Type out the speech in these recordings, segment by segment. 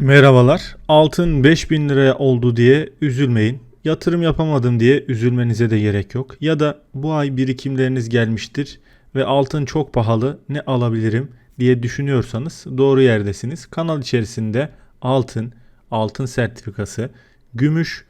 Merhabalar. Altın 5000 liraya oldu diye üzülmeyin. Yatırım yapamadım diye üzülmenize de gerek yok. Ya da bu ay birikimleriniz gelmiştir ve altın çok pahalı ne alabilirim diye düşünüyorsanız doğru yerdesiniz. Kanal içerisinde altın, altın sertifikası, gümüş,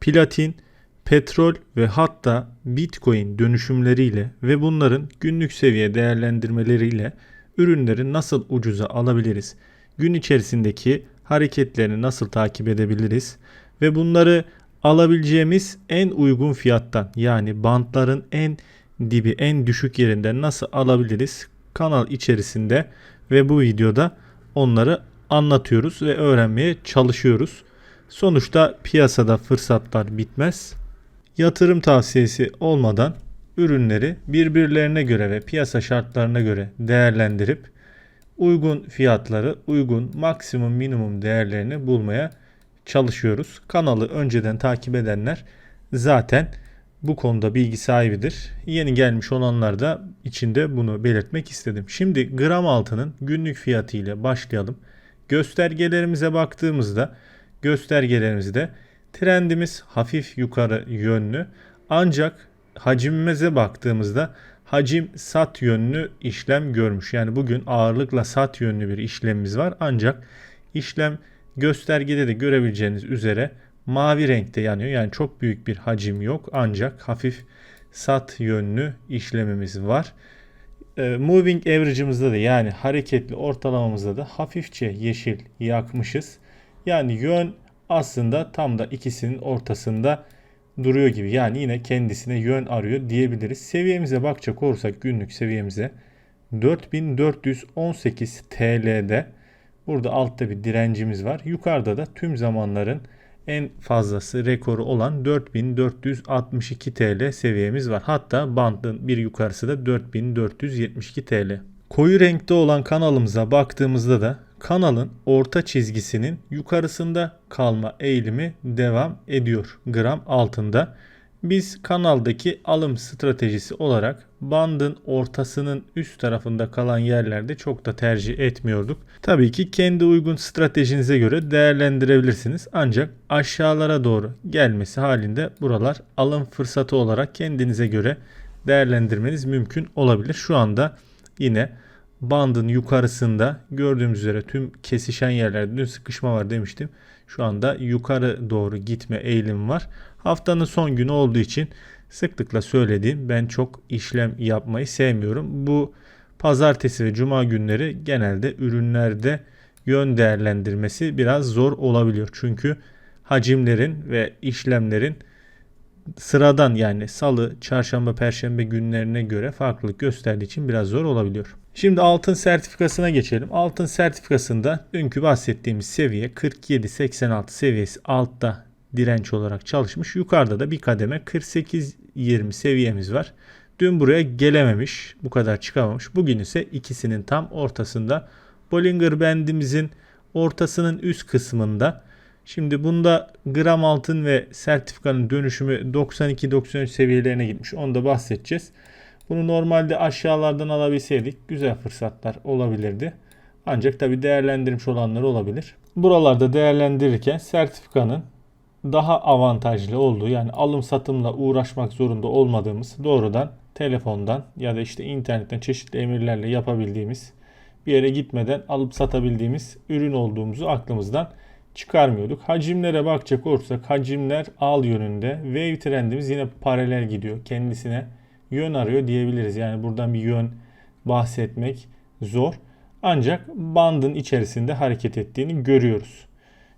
platin, petrol ve hatta bitcoin dönüşümleriyle ve bunların günlük seviye değerlendirmeleriyle ürünleri nasıl ucuza alabiliriz? Gün içerisindeki hareketlerini nasıl takip edebiliriz? Ve bunları alabileceğimiz en uygun fiyattan yani bantların en dibi en düşük yerinden nasıl alabiliriz? Kanal içerisinde ve bu videoda onları anlatıyoruz ve öğrenmeye çalışıyoruz. Sonuçta piyasada fırsatlar bitmez. Yatırım tavsiyesi olmadan ürünleri birbirlerine göre ve piyasa şartlarına göre değerlendirip uygun fiyatları, uygun maksimum minimum değerlerini bulmaya çalışıyoruz. Kanalı önceden takip edenler zaten bu konuda bilgi sahibidir. Yeni gelmiş olanlar da içinde bunu belirtmek istedim. Şimdi gram altının günlük fiyatı ile başlayalım. Göstergelerimize baktığımızda göstergelerimizde trendimiz hafif yukarı yönlü ancak hacimimize baktığımızda hacim sat yönlü işlem görmüş. Yani bugün ağırlıkla sat yönlü bir işlemimiz var. Ancak işlem göstergede de görebileceğiniz üzere mavi renkte yanıyor. Yani çok büyük bir hacim yok ancak hafif sat yönlü işlemimiz var. E, moving average'ımızda da yani hareketli ortalamamızda da hafifçe yeşil yakmışız. Yani yön aslında tam da ikisinin ortasında duruyor gibi. Yani yine kendisine yön arıyor diyebiliriz. Seviyemize bakacak olursak günlük seviyemize 4418 TL'de burada altta bir direncimiz var. Yukarıda da tüm zamanların en fazlası rekoru olan 4462 TL seviyemiz var. Hatta bandın bir yukarısı da 4472 TL. Koyu renkte olan kanalımıza baktığımızda da kanalın orta çizgisinin yukarısında kalma eğilimi devam ediyor gram altında. Biz kanaldaki alım stratejisi olarak bandın ortasının üst tarafında kalan yerlerde çok da tercih etmiyorduk. Tabii ki kendi uygun stratejinize göre değerlendirebilirsiniz. Ancak aşağılara doğru gelmesi halinde buralar alım fırsatı olarak kendinize göre değerlendirmeniz mümkün olabilir. Şu anda yine bandın yukarısında gördüğümüz üzere tüm kesişen yerlerde dün sıkışma var demiştim. Şu anda yukarı doğru gitme eğilim var. Haftanın son günü olduğu için sıklıkla söylediğim ben çok işlem yapmayı sevmiyorum. Bu pazartesi ve cuma günleri genelde ürünlerde yön değerlendirmesi biraz zor olabiliyor. Çünkü hacimlerin ve işlemlerin sıradan yani salı, çarşamba, perşembe günlerine göre farklılık gösterdiği için biraz zor olabiliyor. Şimdi altın sertifikasına geçelim. Altın sertifikasında dünkü bahsettiğimiz seviye 47.86 seviyesi altta direnç olarak çalışmış. Yukarıda da bir kademe 48.20 seviyemiz var. Dün buraya gelememiş, bu kadar çıkamamış. Bugün ise ikisinin tam ortasında. Bollinger bendimizin ortasının üst kısmında. Şimdi bunda gram altın ve sertifikanın dönüşümü 92-93 seviyelerine gitmiş. Onu da bahsedeceğiz. Bunu normalde aşağılardan alabilseydik güzel fırsatlar olabilirdi. Ancak tabi değerlendirmiş olanlar olabilir. Buralarda değerlendirirken sertifikanın daha avantajlı olduğu yani alım satımla uğraşmak zorunda olmadığımız doğrudan telefondan ya da işte internetten çeşitli emirlerle yapabildiğimiz bir yere gitmeden alıp satabildiğimiz ürün olduğumuzu aklımızdan çıkarmıyorduk. Hacimlere bakacak olursak hacimler al yönünde. Wave trendimiz yine paralel gidiyor. Kendisine yön arıyor diyebiliriz. Yani buradan bir yön bahsetmek zor. Ancak bandın içerisinde hareket ettiğini görüyoruz.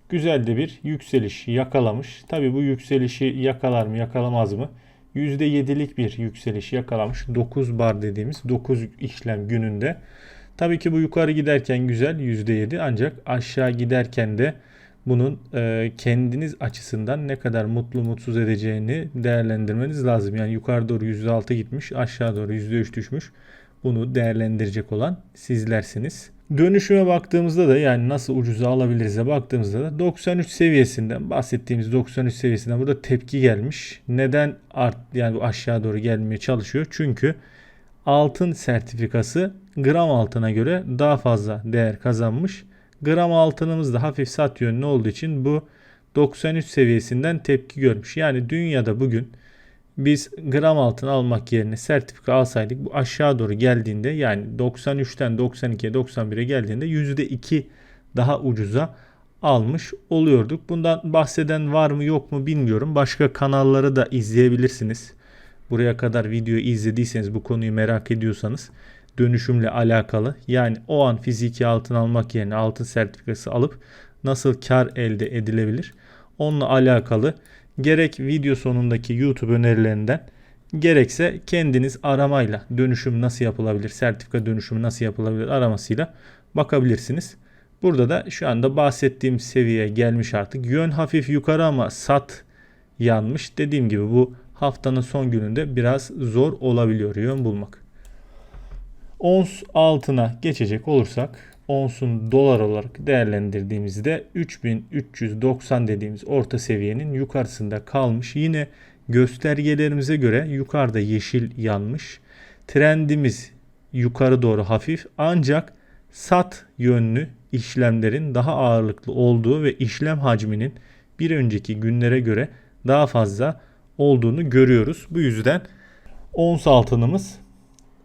Güzel de bir yükseliş yakalamış. Tabi bu yükselişi yakalar mı yakalamaz mı? %7'lik bir yükseliş yakalamış. 9 bar dediğimiz 9 işlem gününde. Tabii ki bu yukarı giderken güzel %7 ancak aşağı giderken de bunun e, kendiniz açısından ne kadar mutlu mutsuz edeceğini değerlendirmeniz lazım. Yani yukarı doğru %6 gitmiş, aşağı doğru %3 düşmüş. Bunu değerlendirecek olan sizlersiniz. Dönüşüme baktığımızda da yani nasıl ucuza alabiliriz'e baktığımızda da 93 seviyesinden bahsettiğimiz 93 seviyesinden burada tepki gelmiş. Neden art yani aşağı doğru gelmeye çalışıyor? Çünkü altın sertifikası gram altına göre daha fazla değer kazanmış. Gram altınımız da hafif sat yönlü olduğu için bu 93 seviyesinden tepki görmüş. Yani dünyada bugün biz gram altın almak yerine sertifika alsaydık bu aşağı doğru geldiğinde yani 93'ten 92'ye 91'e geldiğinde %2 daha ucuza almış oluyorduk. Bundan bahseden var mı yok mu bilmiyorum. Başka kanalları da izleyebilirsiniz. Buraya kadar videoyu izlediyseniz bu konuyu merak ediyorsanız dönüşümle alakalı yani o an fiziki altın almak yerine altın sertifikası alıp nasıl kar elde edilebilir onunla alakalı gerek video sonundaki YouTube önerilerinden gerekse kendiniz aramayla dönüşüm nasıl yapılabilir, sertifika dönüşümü nasıl yapılabilir aramasıyla bakabilirsiniz. Burada da şu anda bahsettiğim seviyeye gelmiş artık. Yön hafif yukarı ama sat yanmış. Dediğim gibi bu haftanın son gününde biraz zor olabiliyor yön bulmak. Ons altına geçecek olursak onsun dolar olarak değerlendirdiğimizde 3390 dediğimiz orta seviyenin yukarısında kalmış. Yine göstergelerimize göre yukarıda yeşil yanmış. Trendimiz yukarı doğru hafif ancak sat yönlü işlemlerin daha ağırlıklı olduğu ve işlem hacminin bir önceki günlere göre daha fazla olduğunu görüyoruz. Bu yüzden ons altınımız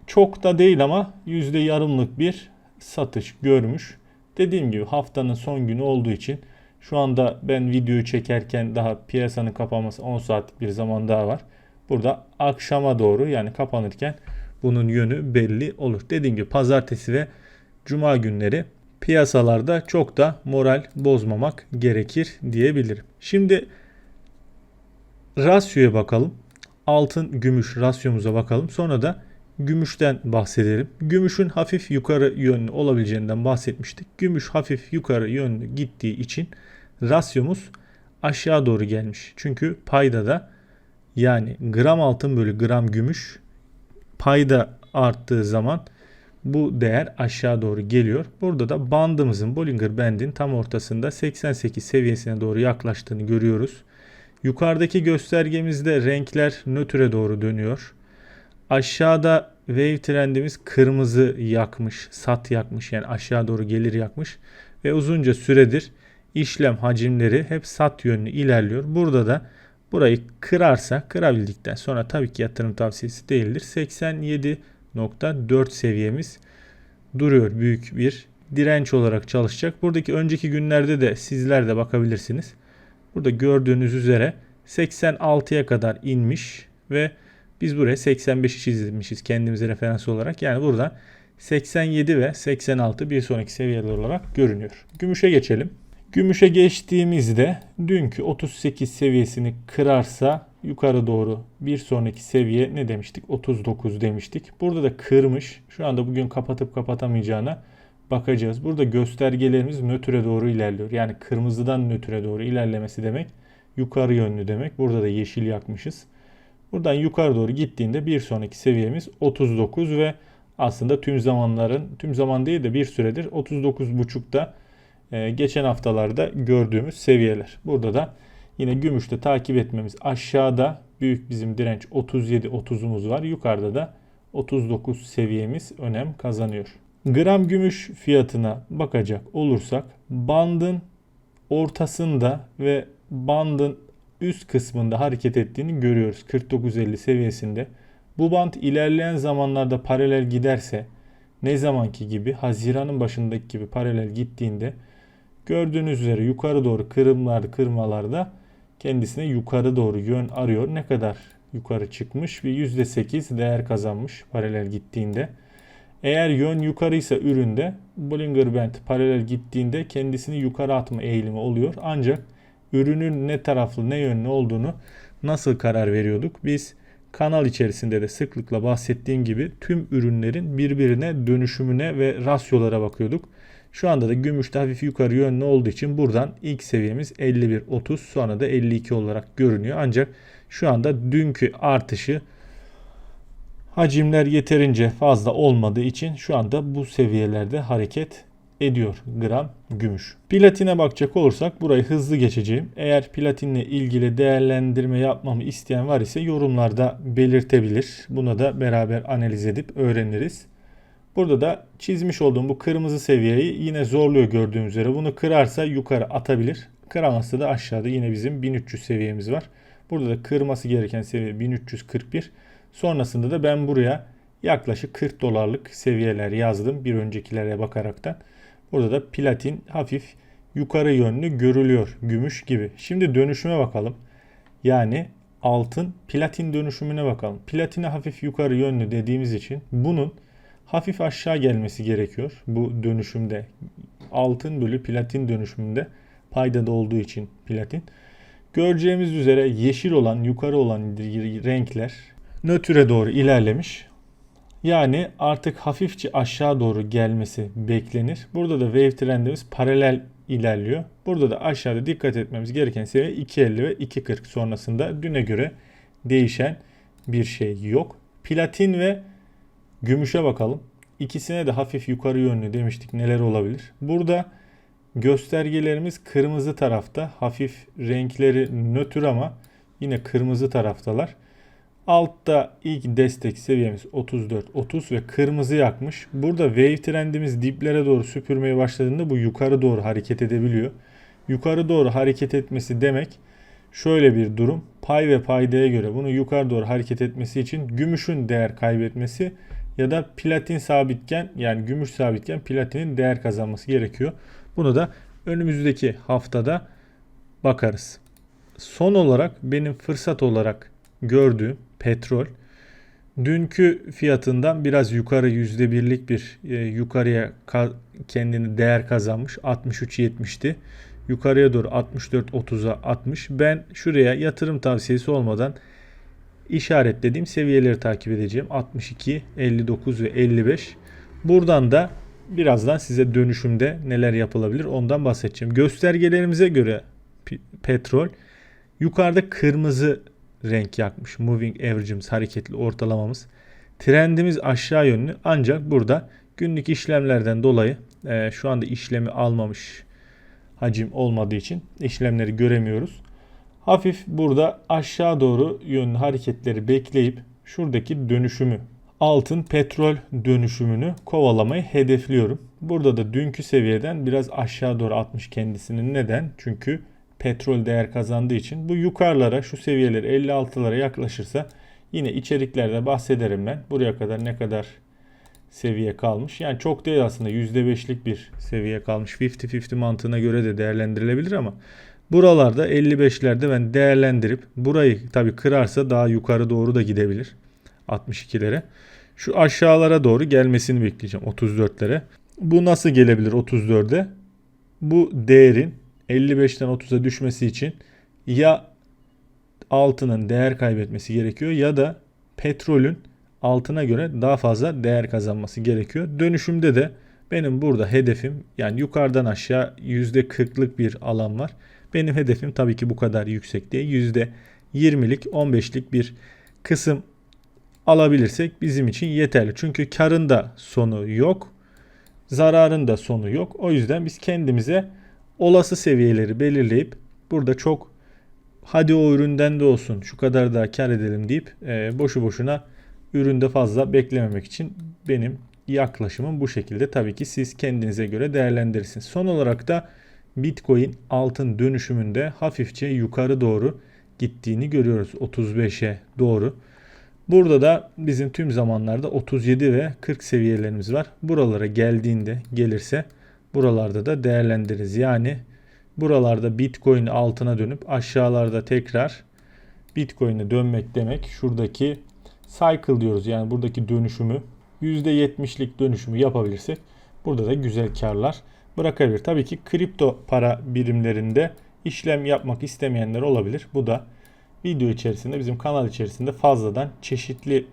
çok da değil ama yüzde yarımlık bir satış görmüş. Dediğim gibi haftanın son günü olduğu için şu anda ben videoyu çekerken daha piyasanın kapanması 10 saatlik bir zaman daha var. Burada akşama doğru yani kapanırken bunun yönü belli olur. Dediğim gibi pazartesi ve cuma günleri piyasalarda çok da moral bozmamak gerekir diyebilirim. Şimdi rasyoya bakalım. Altın gümüş rasyomuza bakalım. Sonra da gümüşten bahsedelim. Gümüşün hafif yukarı yönlü olabileceğinden bahsetmiştik. Gümüş hafif yukarı yönlü gittiği için rasyomuz aşağı doğru gelmiş. Çünkü payda da yani gram altın bölü gram gümüş payda arttığı zaman bu değer aşağı doğru geliyor. Burada da bandımızın Bollinger Band'in tam ortasında 88 seviyesine doğru yaklaştığını görüyoruz. Yukarıdaki göstergemizde renkler nötre doğru dönüyor. Aşağıda wave trendimiz kırmızı yakmış, sat yakmış yani aşağı doğru gelir yakmış ve uzunca süredir işlem hacimleri hep sat yönlü ilerliyor. Burada da burayı kırarsa kırabildikten sonra tabii ki yatırım tavsiyesi değildir. 87.4 seviyemiz duruyor büyük bir direnç olarak çalışacak. Buradaki önceki günlerde de sizler de bakabilirsiniz. Burada gördüğünüz üzere 86'ya kadar inmiş ve biz buraya 85'i çizmişiz kendimize referans olarak. Yani buradan 87 ve 86 bir sonraki seviyeler olarak görünüyor. Gümüşe geçelim. Gümüşe geçtiğimizde dünkü 38 seviyesini kırarsa yukarı doğru bir sonraki seviye ne demiştik? 39 demiştik. Burada da kırmış. Şu anda bugün kapatıp kapatamayacağına bakacağız. Burada göstergelerimiz nötre doğru ilerliyor. Yani kırmızıdan nötre doğru ilerlemesi demek yukarı yönlü demek. Burada da yeşil yakmışız. Buradan yukarı doğru gittiğinde bir sonraki seviyemiz 39 ve aslında tüm zamanların tüm zaman değil de bir süredir 39.5'da e, geçen haftalarda gördüğümüz seviyeler. Burada da yine gümüşte takip etmemiz aşağıda büyük bizim direnç 37-30'umuz var. Yukarıda da 39 seviyemiz önem kazanıyor. Gram gümüş fiyatına bakacak olursak bandın ortasında ve bandın üst kısmında hareket ettiğini görüyoruz. 49.50 seviyesinde. Bu band ilerleyen zamanlarda paralel giderse ne zamanki gibi Haziran'ın başındaki gibi paralel gittiğinde gördüğünüz üzere yukarı doğru kırımlar kırmalarda kendisine yukarı doğru yön arıyor. Ne kadar yukarı çıkmış ve %8 değer kazanmış paralel gittiğinde. Eğer yön yukarıysa üründe Bollinger Band paralel gittiğinde kendisini yukarı atma eğilimi oluyor. Ancak ürünün ne taraflı ne yönlü olduğunu nasıl karar veriyorduk? Biz kanal içerisinde de sıklıkla bahsettiğim gibi tüm ürünlerin birbirine dönüşümüne ve rasyolara bakıyorduk. Şu anda da gümüşte hafif yukarı yönlü olduğu için buradan ilk seviyemiz 51.30 sonra da 52 olarak görünüyor. Ancak şu anda dünkü artışı hacimler yeterince fazla olmadığı için şu anda bu seviyelerde hareket ediyor gram gümüş. Platine bakacak olursak burayı hızlı geçeceğim. Eğer platinle ilgili değerlendirme yapmamı isteyen var ise yorumlarda belirtebilir. Buna da beraber analiz edip öğreniriz. Burada da çizmiş olduğum bu kırmızı seviyeyi yine zorluyor gördüğünüz üzere. Bunu kırarsa yukarı atabilir. Kıramazsa da aşağıda yine bizim 1300 seviyemiz var. Burada da kırması gereken seviye 1341. Sonrasında da ben buraya yaklaşık 40 dolarlık seviyeler yazdım bir öncekilere bakaraktan. Burada da platin hafif yukarı yönlü görülüyor gümüş gibi. Şimdi dönüşüme bakalım. Yani altın platin dönüşümüne bakalım. Platine hafif yukarı yönlü dediğimiz için bunun hafif aşağı gelmesi gerekiyor. Bu dönüşümde altın bölü platin dönüşümünde paydada olduğu için platin. Göreceğimiz üzere yeşil olan yukarı olan renkler nötre doğru ilerlemiş. Yani artık hafifçe aşağı doğru gelmesi beklenir. Burada da wave trendimiz paralel ilerliyor. Burada da aşağıda dikkat etmemiz gereken seviye 2.50 ve 2.40 sonrasında düne göre değişen bir şey yok. Platin ve gümüşe bakalım. İkisine de hafif yukarı yönlü demiştik neler olabilir. Burada göstergelerimiz kırmızı tarafta. Hafif renkleri nötr ama yine kırmızı taraftalar. Altta ilk destek seviyemiz 34 30 ve kırmızı yakmış. Burada wave trendimiz diplere doğru süpürmeye başladığında bu yukarı doğru hareket edebiliyor. Yukarı doğru hareket etmesi demek şöyle bir durum. Pay ve paydaya göre bunu yukarı doğru hareket etmesi için gümüşün değer kaybetmesi ya da platin sabitken yani gümüş sabitken platinin değer kazanması gerekiyor. Bunu da önümüzdeki haftada bakarız. Son olarak benim fırsat olarak gördüğüm petrol dünkü fiyatından biraz yukarı yüzde birlik bir e, yukarıya ka- kendini değer kazanmış 63.70'ti. Yukarıya doğru 64.30'a atmış. Ben şuraya yatırım tavsiyesi olmadan işaretlediğim seviyeleri takip edeceğim. 62, 59 ve 55. Buradan da birazdan size dönüşümde neler yapılabilir ondan bahsedeceğim. Göstergelerimize göre petrol yukarıda kırmızı renk yakmış. Moving average'imiz hareketli ortalamamız. Trendimiz aşağı yönlü ancak burada günlük işlemlerden dolayı e, şu anda işlemi almamış hacim olmadığı için işlemleri göremiyoruz. Hafif burada aşağı doğru yönlü hareketleri bekleyip şuradaki dönüşümü altın petrol dönüşümünü kovalamayı hedefliyorum. Burada da dünkü seviyeden biraz aşağı doğru atmış kendisini. Neden? Çünkü petrol değer kazandığı için bu yukarılara şu seviyeler 56'lara yaklaşırsa yine içeriklerde bahsederim ben. Buraya kadar ne kadar seviye kalmış. Yani çok değil aslında %5'lik bir seviye kalmış. 50-50 mantığına göre de değerlendirilebilir ama buralarda 55'lerde ben değerlendirip burayı tabi kırarsa daha yukarı doğru da gidebilir. 62'lere. Şu aşağılara doğru gelmesini bekleyeceğim 34'lere. Bu nasıl gelebilir 34'e? Bu değerin 55'ten 30'a düşmesi için ya altının değer kaybetmesi gerekiyor ya da petrolün altına göre daha fazla değer kazanması gerekiyor. Dönüşümde de benim burada hedefim yani yukarıdan aşağı %40'lık bir alan var. Benim hedefim tabii ki bu kadar yüksek değil. %20'lik 15'lik bir kısım alabilirsek bizim için yeterli. Çünkü karın da sonu yok. Zararın da sonu yok. O yüzden biz kendimize olası seviyeleri belirleyip burada çok hadi o üründen de olsun şu kadar da kar edelim deyip e, boşu boşuna üründe fazla beklememek için benim yaklaşımım bu şekilde. Tabii ki siz kendinize göre değerlendirirsiniz. Son olarak da Bitcoin altın dönüşümünde hafifçe yukarı doğru gittiğini görüyoruz 35'e doğru. Burada da bizim tüm zamanlarda 37 ve 40 seviyelerimiz var. Buralara geldiğinde gelirse buralarda da değerlendiririz. Yani buralarda Bitcoin altına dönüp aşağılarda tekrar Bitcoin'e dönmek demek şuradaki cycle diyoruz. Yani buradaki dönüşümü %70'lik dönüşümü yapabilirsek burada da güzel karlar bırakabilir. Tabii ki kripto para birimlerinde işlem yapmak istemeyenler olabilir. Bu da video içerisinde bizim kanal içerisinde fazladan çeşitli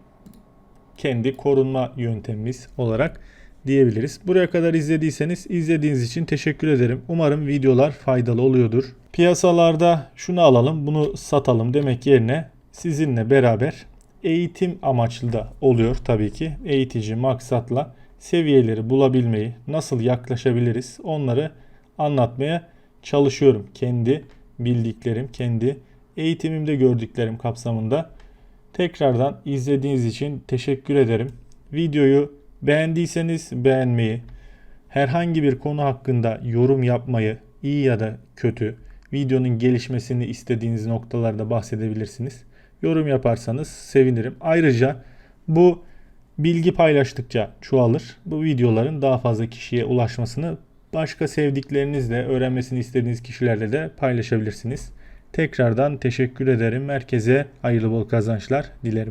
kendi korunma yöntemimiz olarak diyebiliriz. Buraya kadar izlediyseniz izlediğiniz için teşekkür ederim. Umarım videolar faydalı oluyordur. Piyasalarda şunu alalım bunu satalım demek yerine sizinle beraber eğitim amaçlı da oluyor tabii ki. Eğitici maksatla seviyeleri bulabilmeyi, nasıl yaklaşabiliriz onları anlatmaya çalışıyorum. Kendi bildiklerim, kendi eğitimimde gördüklerim kapsamında. Tekrardan izlediğiniz için teşekkür ederim. Videoyu Beğendiyseniz beğenmeyi, herhangi bir konu hakkında yorum yapmayı, iyi ya da kötü, videonun gelişmesini istediğiniz noktalarda bahsedebilirsiniz. Yorum yaparsanız sevinirim. Ayrıca bu bilgi paylaştıkça çoğalır. Bu videoların daha fazla kişiye ulaşmasını başka sevdiklerinizle, öğrenmesini istediğiniz kişilerle de paylaşabilirsiniz. Tekrardan teşekkür ederim. Herkese hayırlı bol kazançlar dilerim.